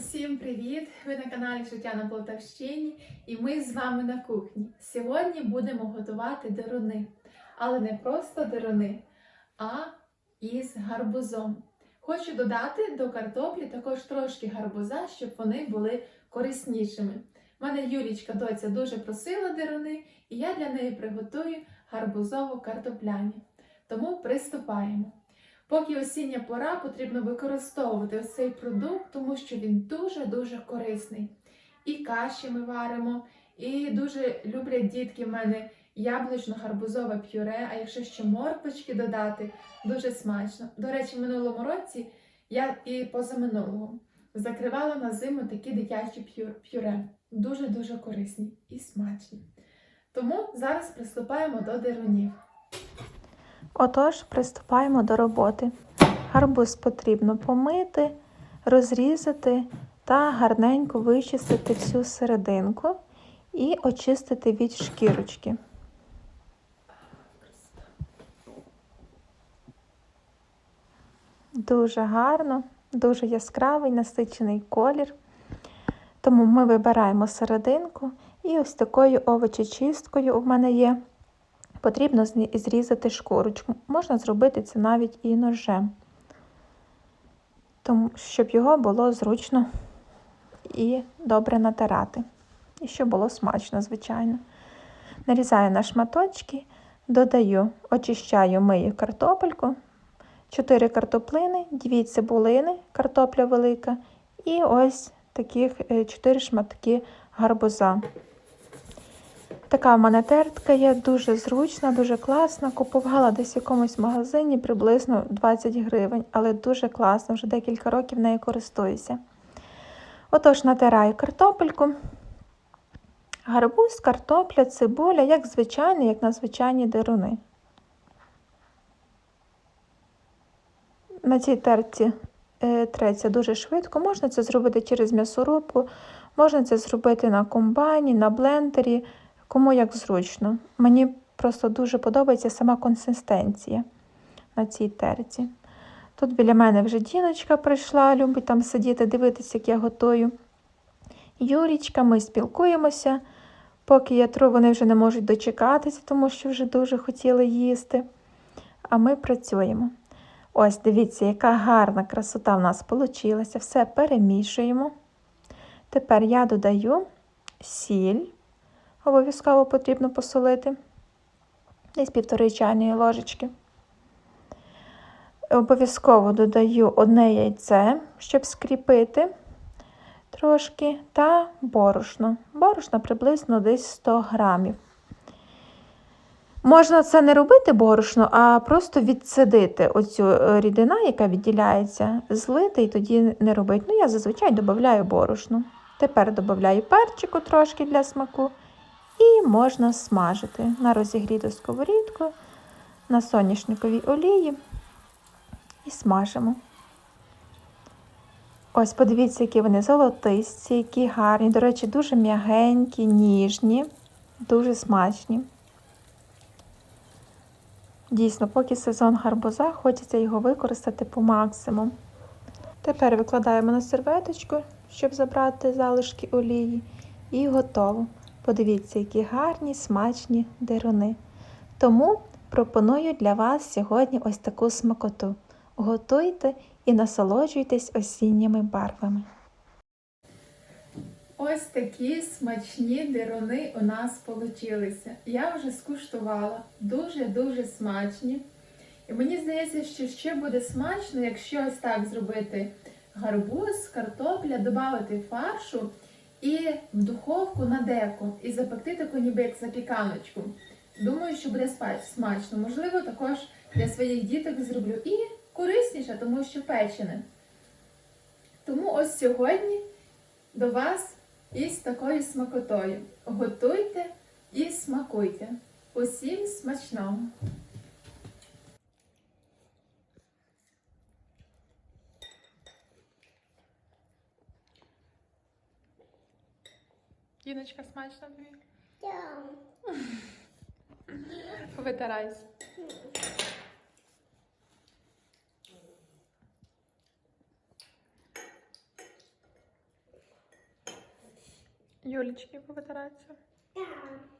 Усім привіт! Ви на каналі Життя на Полтавщині і ми з вами на кухні. Сьогодні будемо готувати деруни, але не просто деруни, а із гарбузом. Хочу додати до картоплі також трошки гарбуза, щоб вони були кориснішими. У мене Юлічка доця дуже просила деруни, і я для неї приготую гарбузово картопляні. Тому приступаємо. Поки осіння пора, потрібно використовувати ось цей продукт, тому що він дуже-дуже корисний. І каші ми варимо, і дуже люблять дітки в мене яблучно-гарбузове пюре, а якщо ще морквочки додати, дуже смачно. До речі, минулому році я і позаминулого закривала на зиму такі дитячі пюре. Дуже-дуже корисні і смачні. Тому зараз приступаємо до дерунів. Отож, приступаємо до роботи. Гарбуз потрібно помити, розрізати та гарненько вичистити всю серединку і очистити від шкірочки. Дуже гарно, дуже яскравий насичений колір. Тому ми вибираємо серединку і ось такою овочечисткою у мене є. Потрібно зрізати шкурочку. Можна зробити це навіть і ножем, тому, щоб його було зручно і добре натирати. І щоб було смачно, звичайно. Нарізаю на шматочки, додаю, очищаю, мию картопельку, 4 картоплини, 2 цибулини, картопля велика, і ось таких 4 шматки гарбуза. Така в мене тертка є, дуже зручна, дуже класна. Купувала десь в якомусь магазині приблизно 20 гривень, але дуже класно, вже декілька років нею користуюся. Отож, натираю картопельку, гарбуз, картопля, цибуля, як звичайні, як на звичайні деруни. На цій терці е, треться дуже швидко. Можна це зробити через м'ясорубку, можна це зробити на комбайні, на блендері кому як зручно. Мені просто дуже подобається сама консистенція на цій терці. Тут біля мене вже діночка прийшла, любить там сидіти, дивитися, як я готую. Юрічка, ми спілкуємося. Поки я тру, вони вже не можуть дочекатися, тому що вже дуже хотіли їсти. А ми працюємо. Ось, дивіться, яка гарна красота в нас вийшла. Все перемішуємо. Тепер я додаю сіль обов'язково потрібно посолити. Десь півтори чайної ложечки. Обов'язково додаю одне яйце, щоб скріпити трошки, та борошно. Борошно приблизно десь 100 грамів. Можна це не робити борошно, а просто відсидити оцю е, рідина, яка відділяється, злити і тоді не робити. Ну, я зазвичай додаю борошно. Тепер додаю перчику трошки для смаку. І можна смажити на розігріту сковорідку, на соняшниковій олії і смажимо. Ось, подивіться, які вони золотисті, які гарні. До речі, дуже м'ягенькі, ніжні, дуже смачні. Дійсно, поки сезон гарбуза, хочеться його використати по максимуму. Тепер викладаємо на серветочку, щоб забрати залишки олії, і готово. Подивіться, які гарні, смачні деруни. Тому пропоную для вас сьогодні ось таку смакоту. Готуйте і насолоджуйтесь осінніми барвами. Ось такі смачні дирони у нас получилися. Я вже скуштувала. Дуже-дуже смачні. І мені здається, що ще буде смачно, якщо ось так зробити гарбуз, картопля, додати фаршу і в духовку на деко і запекти таку ніби як запіканочку. Думаю, що буде смачно. Можливо, також для своїх діток зроблю і корисніше, тому що печене. Тому ось сьогодні до вас із такою смакотою. Готуйте і смакуйте. Усім смачного! Діночка, смачно тобі? Так. Витирайся. Юлечки повитирайся. Так.